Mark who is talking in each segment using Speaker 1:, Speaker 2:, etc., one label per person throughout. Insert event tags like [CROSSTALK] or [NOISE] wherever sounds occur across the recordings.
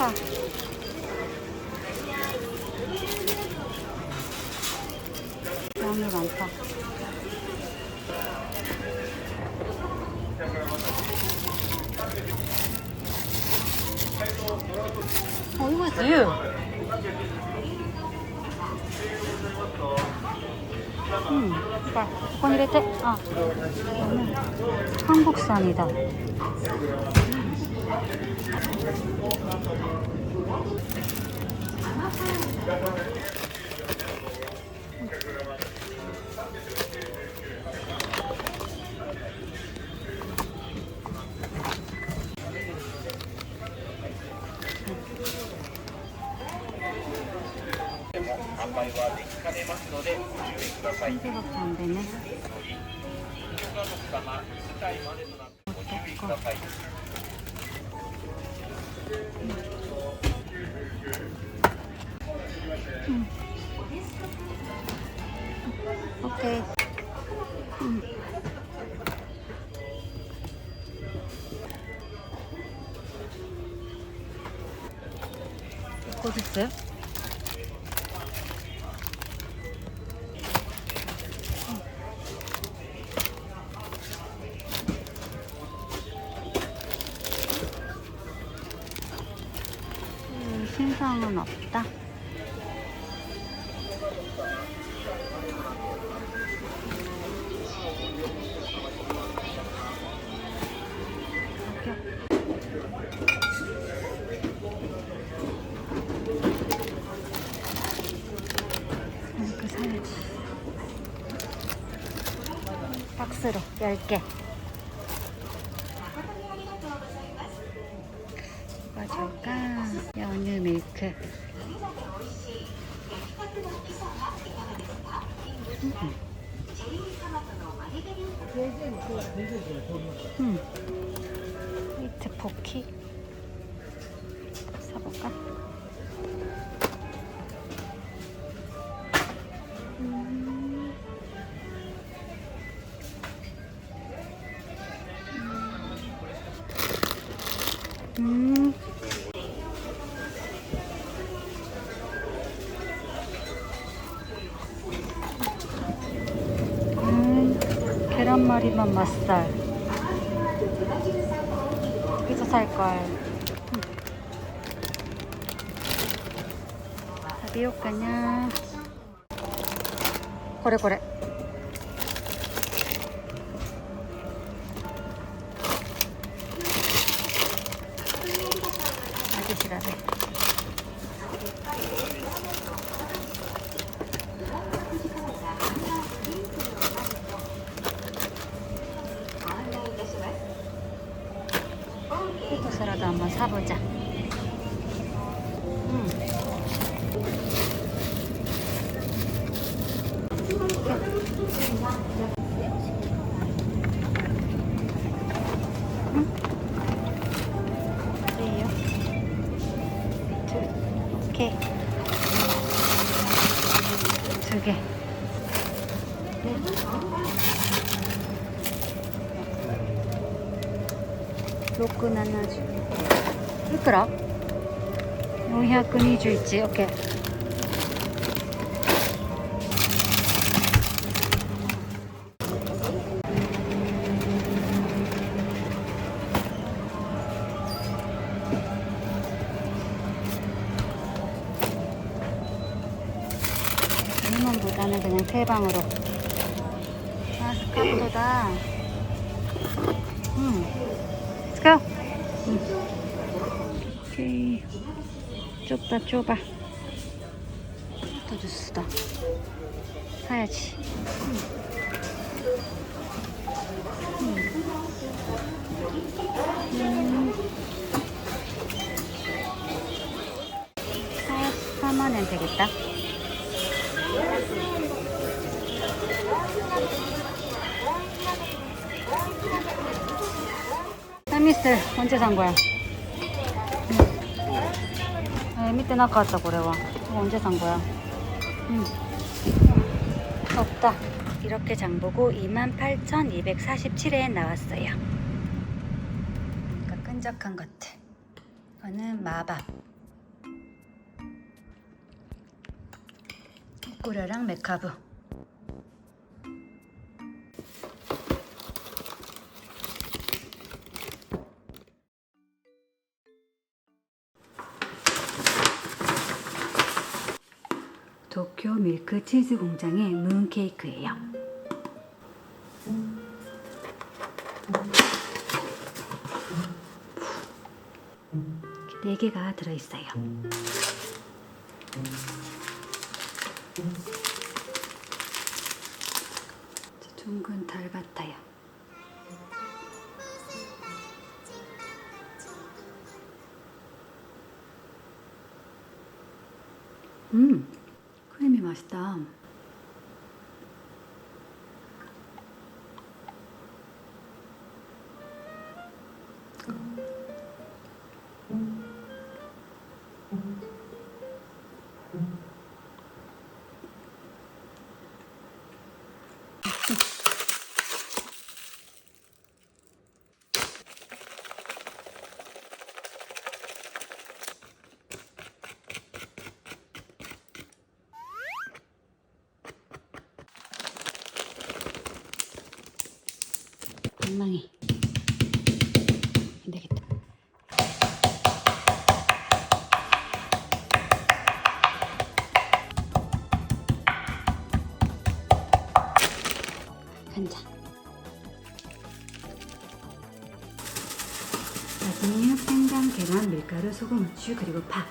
Speaker 1: 파. 양이 많다. 어, 이거 있어요. 음, 이거, 이거 이랬지? 아, 이거는 한국산이다. 한 개밖에 안 되네. 어떡해. 음. 오케이. 음. 이거 됐 박스로 10개. 뭐가 좋을까? 연유 밀크. 음. 히트 포키 한 마리만 맛살. 여기서 살걸 다 비올까냐? 고래고래. 사라도 한번 사보자. くら ?421 OK 1만보다는 그냥 3방으로. 아 스카프다. 좁다, 좁아. 또 주스다. 사야지. 음. 음. 사, 사면 되겠다. 햄미스 언제 산 거야? れ見てなかったこれは언제산거야 음. 없다. 이렇게 장보고 28,247회에 나왔어요. 뭔가 끈적한 것들. 이거는 마밥. 꼬려랑 메카브. 도쿄 밀크 치즈 공장의 문 케이크예요. 네 개가 들어 있어요. 둥근 달 같아요. 음, 맛있다. 밀가루, 소금, 후추 그리고 파.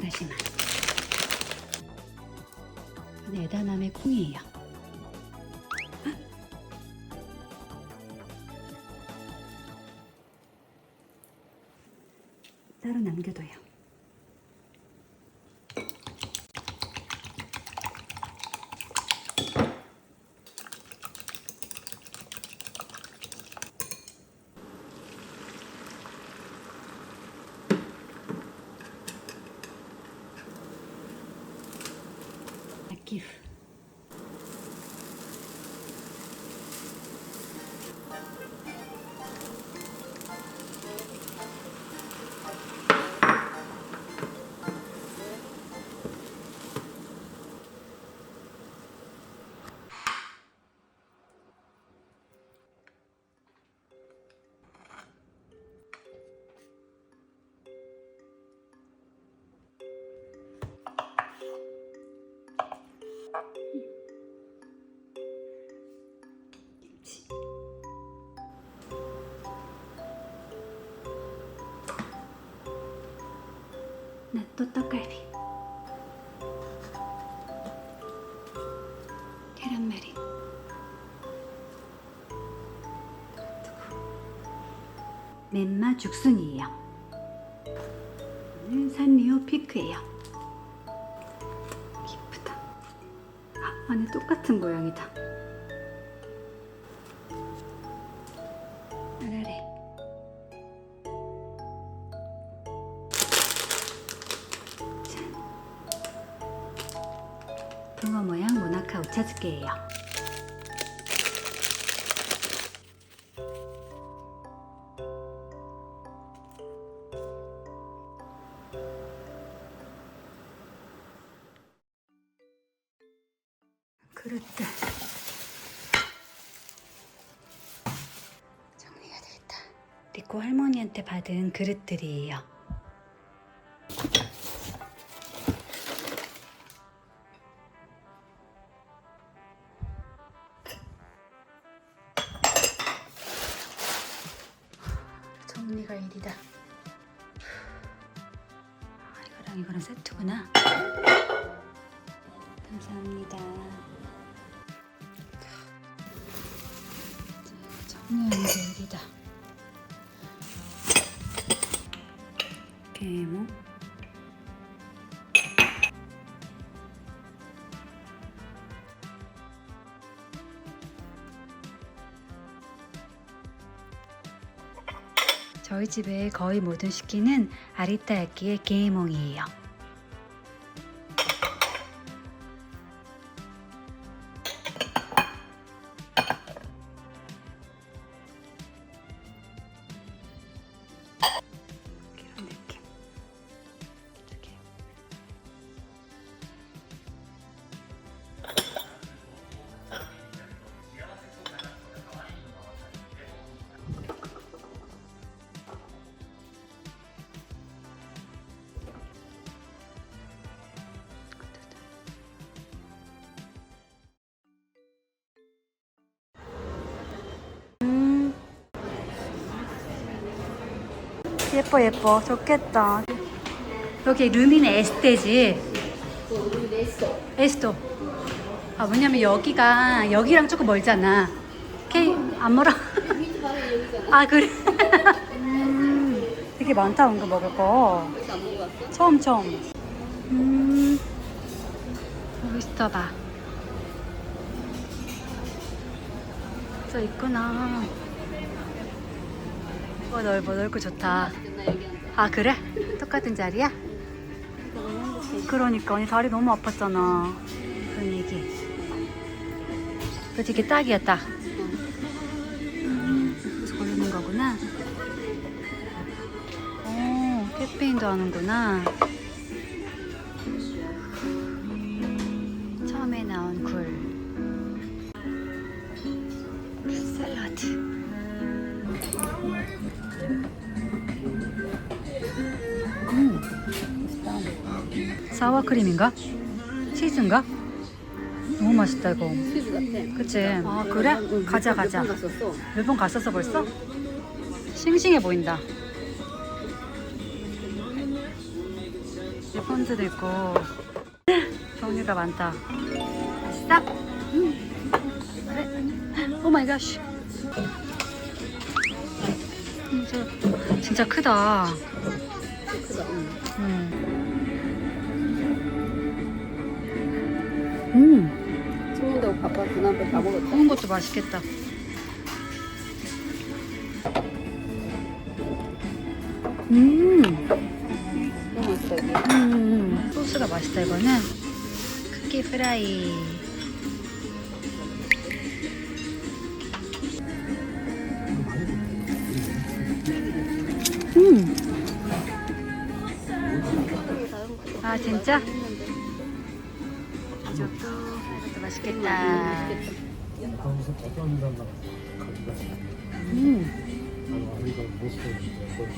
Speaker 1: 다시마. 에다남의 콩이에요. 따로 남겨둬요. 또 떡갈비. 계란말이. 멘마 죽순이에요. 오늘 산리오 피크예요. 기쁘다. 아, 안에 똑같은 모양이다. 오차즈케예요. 그릇들. 정리가 되겠다. 리코 할머니한테 받은 그릇들이에요. 계모. 저희 집에 거의 모든 식기는 아리따 야끼의 게이몽이에요. 예뻐 예뻐 좋겠다. 여기 루미는 에스테지. 에스토. 아 왜냐면 여기가 여기랑 조금 멀잖아. 케이 안 멀어. [LAUGHS] 아 그래. [LAUGHS] 음, 되게 많다 은근 먹을 거. 처음 처음. 음. 스타바. 저 있구나. 어 넓어 넓고 좋다. 아 그래? 똑같은 자리야? 그러니까 언니 다리 너무 아팠잖아. 그런 얘기. 그치 이게 딱이야 딱. 음, 그래서 고르는 거구나. 어 캠페인도 하는구나. 사와크림인가? 치즈인가? 너무 맛있다 이거.
Speaker 2: 치즈 같아.
Speaker 1: 그치? 아 그래?
Speaker 2: 응,
Speaker 1: 가자
Speaker 2: 몇번
Speaker 1: 가자.
Speaker 2: 갔었어.
Speaker 1: 몇 번 갔었어 벌써? 싱싱해 보인다. 펀드도 있고 종류가 많다. 맛있어? 그래? 오 마이 갓. 진짜, 진짜 크다.
Speaker 2: 크다. 응.
Speaker 1: 음. 음.
Speaker 2: 먹었다.
Speaker 1: 구운 것도 맛있겠다. 음. 음, 소스가 맛있다 이거는 크기 프라이 음. 아 진짜? 맛있겠다. 음.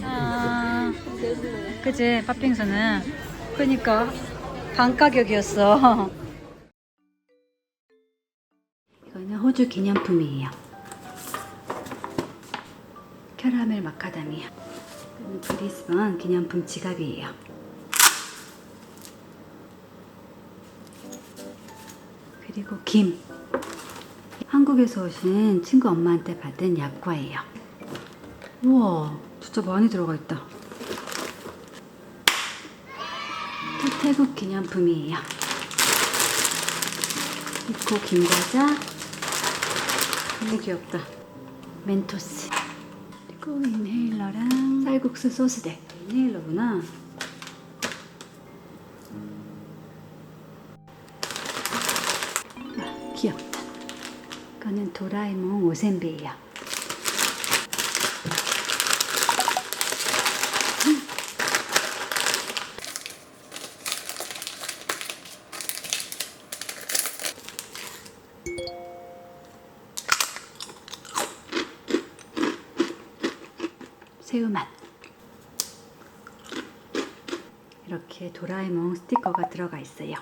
Speaker 3: 아.
Speaker 1: 그치 팥빙수는. 그니까 반 가격이었어. 이거는 호주 기념품이에요. 캐러멜 마카다미아. 브리스번 기념품 지갑이에요 그리고 김 한국에서 오신 친구 엄마한테 받은 약과예요 우와 진짜 많이 들어가 있다 또 태국 기념품이에요. 이코 김과자. 너무 귀엽다. 멘토스. 그리고 인헤일러랑 쌀국수 소스대. 인헤일러구나. 도라에몽 오센베이요. 새우맛 이렇게 도라에몽 스티커가 들어가 있어요.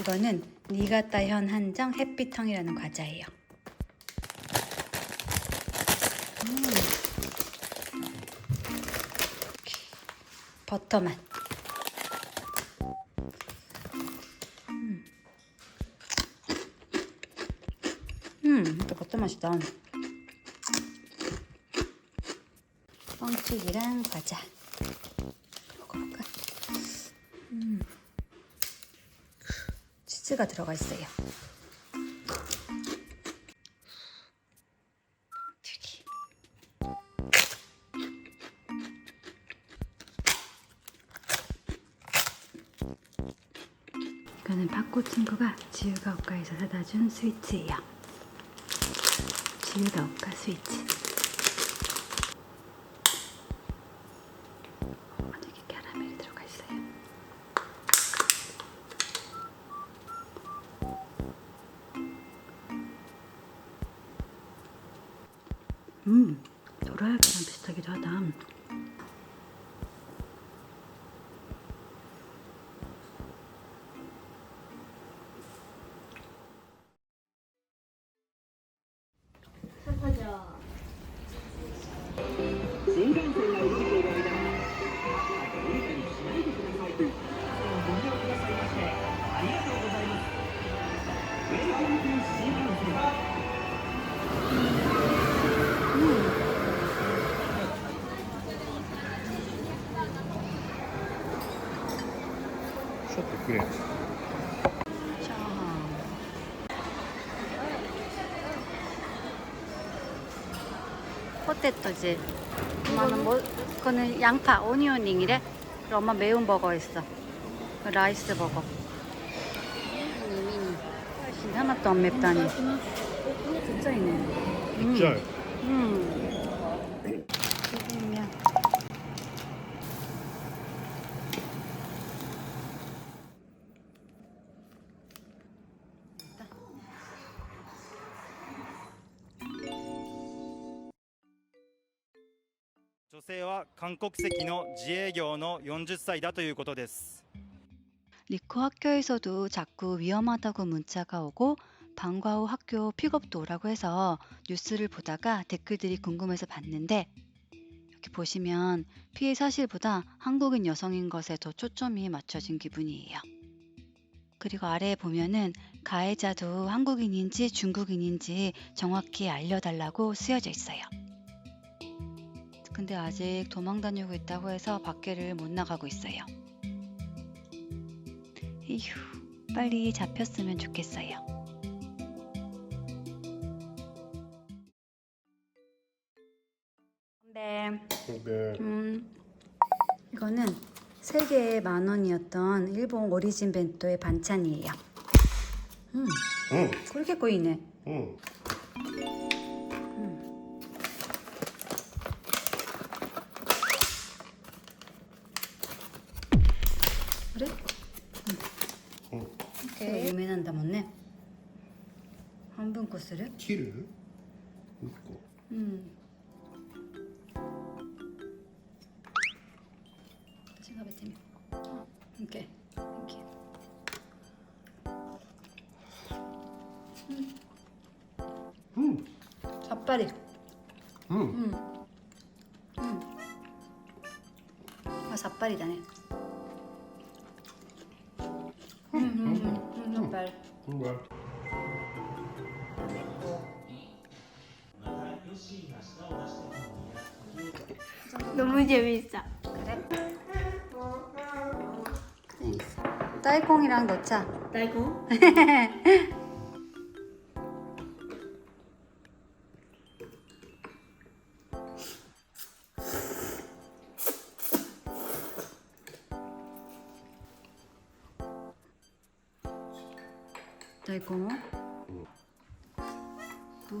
Speaker 1: 이거는 니가 따 현 한정 햇빛탕이라는 과자예요. 음. 버터 맛. 음, 음, 또 버터 맛이다. 뻥튀기랑 과자. 치즈가 들어가 있어요. 이거는 파코 친구가 지우가 오카에서 사다 준 스위츠예요. 지우가 오카 스위츠. 포테토지. 엄마는 뭐, 그거는 양파, 오니오닝이래. 그리고 엄마 매운 버거 있어. 그 라이스 버거. 훨씬 하나도 안 맵다니. 진짜 있네. 음.
Speaker 3: 짤.
Speaker 1: 음.
Speaker 4: 韓国籍の自営業の40歳だということです」
Speaker 1: 리코 학교에서도 자꾸 위험하다고 문자가 오고 방과 후 학교 픽업도 오라고 해서 뉴스를 보다가 댓글들이 궁금해서 봤는데 여기 보시면 피해 사실보다 한국인 여성인 것에 더 초점이 맞춰진 기분이에요. 그리고 아래에 보면은 가해자도 한국인인지 중국인인지 정확히 알려달라고 쓰여져 있어요. 근데 아직 도망 다니고 있다고 해서 밖에를 못 나가고 있어요. 에휴, 빨리 잡혔으면 좋겠어요. 네.
Speaker 3: 근데
Speaker 1: 음, 이거는 세 개에 만 원이었던 일본 오리진 벤토의 반찬이에요. 음,
Speaker 3: 응.
Speaker 1: 굵게 꼬이네.
Speaker 3: 응.
Speaker 1: 코스를?
Speaker 3: 키를 있고.
Speaker 1: 음. 제가 뱉으면. 어, 오케이. 땡큐.
Speaker 3: 응.
Speaker 1: 삿발이.
Speaker 3: 응.
Speaker 1: 음. 음. 아, 삿발이다네. 음, 음, 음, 음, 삿발.
Speaker 3: 그래.
Speaker 2: 너무 재밌어.
Speaker 1: 그래? 딸콩이랑 넣자. 딸콩. [LAUGHS] 또.